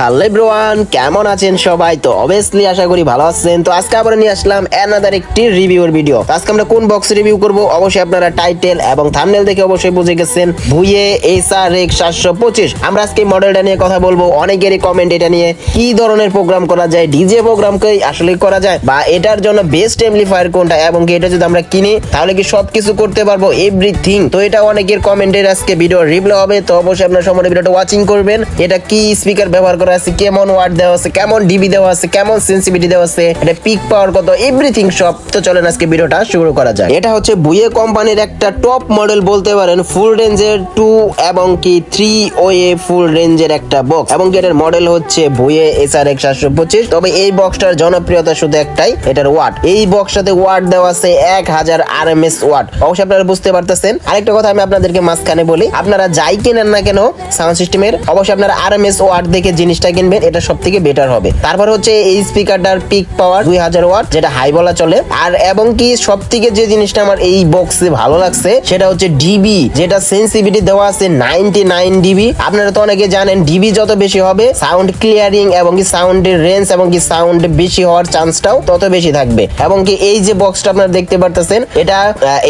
Hello everyone কেমন আছেন সবাই? তো অবভিয়াসলি আশা করি ভালো আছেন। তো আজকে আবার নিয়ে আসলাম অ্যানাদার একটি রিভিউর ভিডিও আজকে আমরা কোন বক্স রিভিউ করব? অবশ্যই আপনারা টাইটেল এবং থাম্বনেল দেখে অবশ্যই বুঝে গেছেন। ভুয়ে এসআর এক্স সাতশো পঁচিশ। আমরা আজকে মডেলটা নিয়ে কথা বলব। অনেকেরই কমেন্ট এটা নিয়ে। কি ধরনের প্রোগ্রাম করা যায়? ডিজে প্রোগ্রামকে আসলে করা যায়? বা এটার জন্য বেস্ট এমপ্লিফায়ার কোনটা? এবং কি এটা যদি আমরা কিনি, তাহলে কি সবকিছু করতে পারব? এভরিথিং তো এটা অনেকের কমেন্টের আজকে ভিডিও রিপ্লাই হবে। তো অবশ্যই আপনার সম্পূর্ণ ভিডিওটা ওয়াচিং করবেন। এটা কি স্পিকার ব্যবহার করা আছে, কেমন ওয়ার্ড দেওয়া আছে, কেমন ডিবি দেওয়া আছে, কেমন সেন্সিটিভিটি দেওয়া আছে, এটা পিক পাওয়ার কত এভরিথিং সব। তো চলেন আজকে ভিডিওটা শুরু করা যায় এটা হচ্ছে বুয়ে কোম্পানির একটা টপ মডেল বলতে পারেন ফুল রেঞ্জের টু এবং কি থ্রি ও এ ফুল রেঞ্জের একটা বক্স এবং কি এটার মডেল হচ্ছে বুয়ে এস আর এক্স সাতশো পঁচিশ। তবে এই বক্সটার জনপ্রিয়তা শুধু একটাই, এটার ওয়াট এই বক্সটাতে ওয়াট দেওয়া আছে এক হাজার আর এম এস ওয়াট অবশ্যই আপনারা বুঝতে পারতেছেন। আরেকটা কথা আমি আপনাদেরকে মাঝখানে বলি, আপনারা যাই কেনেন না কেন সাউন্ড সিস্টেমের অবশ্যই আপনারা আর এম এস ওয়াট দেখে জিনিসটা কিনবেন, এটা সব থেকে বেটার হবে। তারপর হচ্ছে এই স্পিকারটার পিক পাওয়ার দুই হাজার ওয়াট যেটা হাই বলা চলে। আর এবং কি সব থেকে যে জিনিসটা আমার এই বক্সে ভালো লাগছে, সেটা হচ্ছে ডিবি যেটা সেন্সিভিটি দেওয়া আছে নাইনটি নাইন ডিবি আপনারা তো অনেকে জানেন ডিবি যত বেশি হবে সাউন্ড ক্লিয়ারিং এবং কি সাউন্ডের রেঞ্জ এবং কি সাউন্ড বেশি হওয়ার চান্সটাও তত বেশি থাকবে। এবং কি এই যে বক্সটা আপনারা দেখতে পারতেছেন, এটা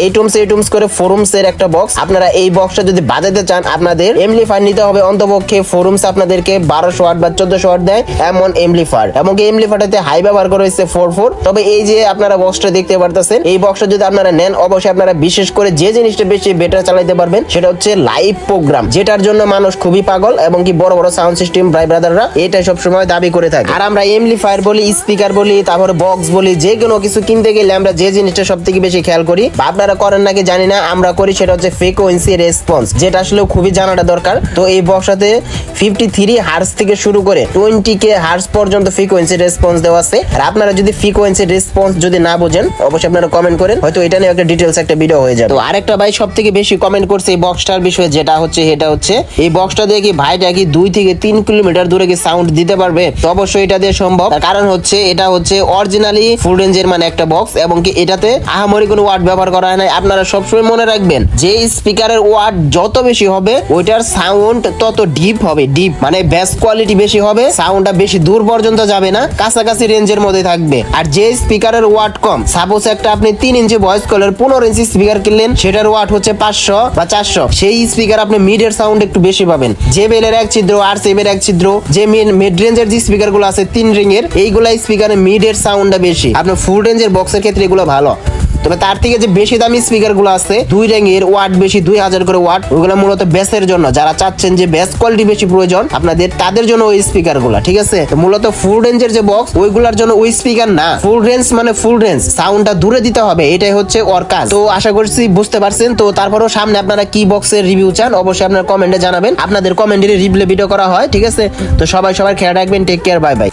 এইটুমস এইটুমস করে ফোরুমস এর একটা বক্স আপনারা এই বক্সটা যদি বাজাতে চান, আপনাদের এমপ্লিফায়ার নিতে হবে। অন্তপক্ষে ফোরুমস আপনাদেরকে বারোশো ওয়াট বা চোদ্দশো ওয়াট দেয় এমন এমপ্লিফায়ার এবং এই এমপ্লিফায়ারটাতে হাই ব্যবহার করা হয়েছে ফোর ফোর তবে এই যে আপনারা বক্সটা দেখতে পারতেছেন, এই বক্সটা যদি আপনারা নেন, অবশ্যই আপনারা বিশেষ করে যে জিনিসটা বেশি বেটার চালাতে পারবেন, সেটা হচ্ছে লাইভ প্রোগ্রাম যেটার জন্য মানুষ খুবই পাগল এবং কি বড় বড় সাউন্ড সিস্টেম ভাই ব্রাদাররা, এটা সব সময় দাবি করে থাকে। আর আমরা এমপ্লিফায়ার বলি স্পিকার বলি, তারপরে বক্স বলি, যে কোনো কিছু কিনতে গেলে আমরা যে জিনিসটা সব থেকে বেশি খেয়াল করি, বা আপনারা করেন নাকি জানি না, আমরা করি সেটা হচ্ছে ফ্রিকোয়েন্সি রেসপন্স যেটা আসলে খুবই জানাটা দরকার। তো এই বক্সটাতে ফিফটি থ্রি হার্স থেকে শুরু করে টোয়েন্টি কে হার্স পর্যন্ত ফ্রিকোয়েন্সি রেসপন্স দেওয়া আছে। আর আপনারা যদি ফ্রিকোয়েন্সি রেসপন্স যদি না বোঝেন, অবশ্যই আপনারা কমেন্ট করেন। হয়তো এটা নিয়ে একটা ডিটেলস একটা ভিডিও হয়ে যাবে। তো আরেকটা ভাই সব থেকে বেশি কমেন্ট করছে এই বক্সটার বিষয়ে, যেটা হচ্ছে এটা হচ্ছে, এই বক্সটা দিয়ে কি ভাইটা কি দুই থেকে তিন কিলোমিটার দূরে কি সাউন্ড দিতে পারবে? তো অবশ্যই এটা দিয়ে সম্ভব। কারণ হচ্ছে, এটা হচ্ছে অরিজিনালি ফুল রেঞ্জের মানে একটা বক্স এবং কি এটাতে আহামরি কোনো ওয়ার্ড ব্যবহার করা হয় না আপনারা সবসময় মনে রাখবেন, যে স্পিকারের ওয়ার্ড যত বেশি হবে, ওইটার সাউন্ড তত ডিপ হবে ডিপ মানে বেস কোয়ালিটি বেশি হবে সাউন্ডটা বেশি দূর পর্যন্ত যাবে না, কাছাকাছি রেঞ্জের মধ্যে থাকবে। আর যে স্পিকারের ওয়াট কম সাপোজ একটা আপনি তিন ইঞ্চি ভয়েস কলের পনেরো ইঞ্চি স্পিকার কিনলেন, সেটার ওয়াট হচ্ছে পাঁচশো বা চারশো। সেই স্পিকার আপনি মিডের সাউন্ড একটু বেশি পাবেন। যে বেলের এক ছিদ্র, আর সেভের এক ছিদ্র, যে মিড রেঞ্জের যে স্পিকারগুলো আছে, তিন রিং এর এইগুলা স্পিকারের মিডের সাউন্ডটা বেশি। আপনার ফুল রেঞ্জের বক্সের ক্ষেত্রে এগুলো ভালো। তবে তার থেকে যে বেশি দামি স্পিকারগুলো আছে, দুই র্যাঙ্গের ওয়াট বেশি, দুই হাজার করে ওয়াট ওইগুলো মূলত বেসের জন্য। যারা চাচ্ছেন যে বেস কোয়ালিটি বেশি প্রয়োজন, আপনাদের, তাদের জন্য ওই স্পিকারগুলা ঠিক আছে? মূলত ফুল রেঞ্জের যে বক্স ওইগুলোর জন্য ওই স্পিকার না। ফুল রেঞ্জ মানে ফুল রেঞ্জ সাউন্ডটা দূরে দিতে হবে, এটাই হচ্ছে ওর কাজ। তো আশা করছি বুঝতে পারছেন, তো তারপরও সামনে আপনারা কি বক্সের রিভিউ চান, অবশ্যই আপনার কমেন্টে জানাবেন। আপনাদের কমেন্টের রিপ্লে ভিডিও করা হয়, ঠিক আছে? তো সবাই সবার খেয়াল রাখবেন টেক কেয়ার বাই বাই